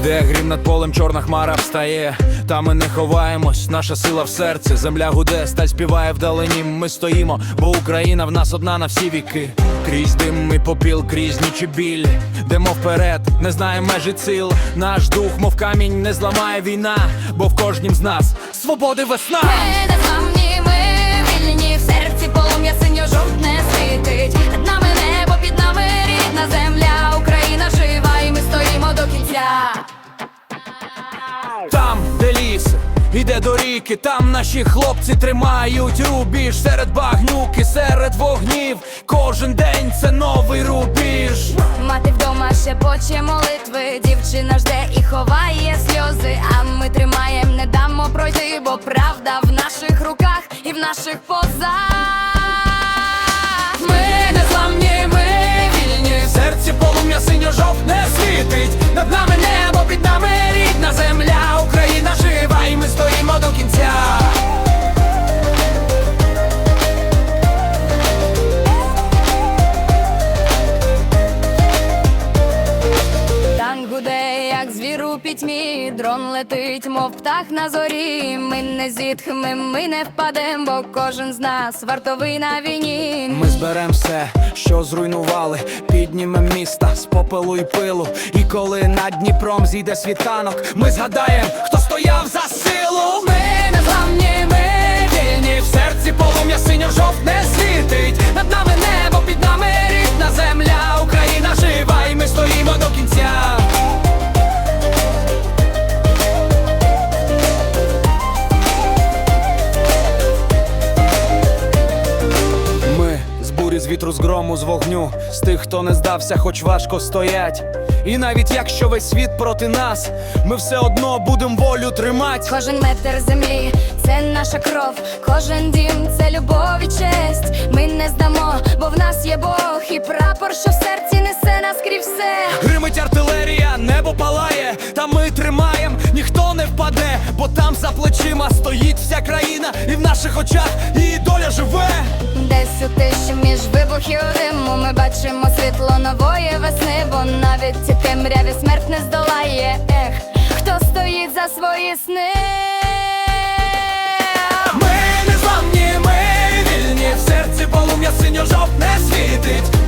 Іде грім над полем, чорна хмара встає. Та ми не ховаємось, наша сила в серці. Земля гуде, сталь співає вдалині. Ми стоїмо, бо Україна в нас одна на всі віки. Крізь дим і попіл, крізь ніч і біль. Йдемо вперед, не знає межі ціл. Наш дух, мов камінь, не зламає війна, бо в кожнім з нас свободи весна. Ми не зламні, ми вільні в серці полум'я синьо-жовтне світить. Іде до ріки, там наші хлопці тримають рубіж серед багнюки, серед вогнів. Кожен день це новий рубіж. Мати вдома ще поче молитви, дівчина жде і ховає сльози. А ми тримаєм, не дамо пройти, бо правда в наших руках і в наших позах. Дрон летить, мов птах на зорі. Ми не зітхнем, ми не впадем, бо кожен з нас вартовий на війні. Ми зберем все, що зруйнували, піднімем міста з попелу і пилу. І коли над Дніпром зійде світанок, ми згадаємо, хто стояв за силу. Вітру, з грому, з вогню, з тих, хто не здався, хоч важко стоять. І навіть якщо весь світ проти нас, ми все одно будем волю тримать. Кожен метр землі це наша кров, кожен дім це любов і честь. Ми не здамо, бо в нас є Бог і прапор, бо там за плечима стоїть вся країна, і в наших очах її доля живе. Десь у тиші між вибухів диму ми бачимо світло нової весни, бо навіть ці темряві смерть не здолає. Ех, хто стоїть за свої сни? Ми не зламні, ми вільні, в серці полум'я синьо-жовтне світить.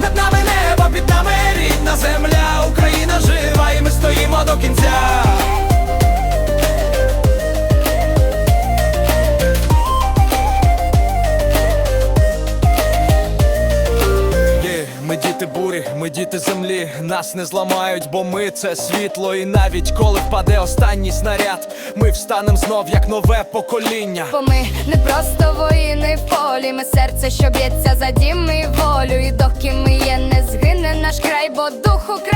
Діти бурі, ми діти землі, нас не зламають, бо ми це світло. І навіть коли впаде останній снаряд, ми встанем знов як нове покоління. Бо ми не просто воїни в полі, ми серце, що б'ється за дім і волю. І доки ми є, не згине наш край, бо дух України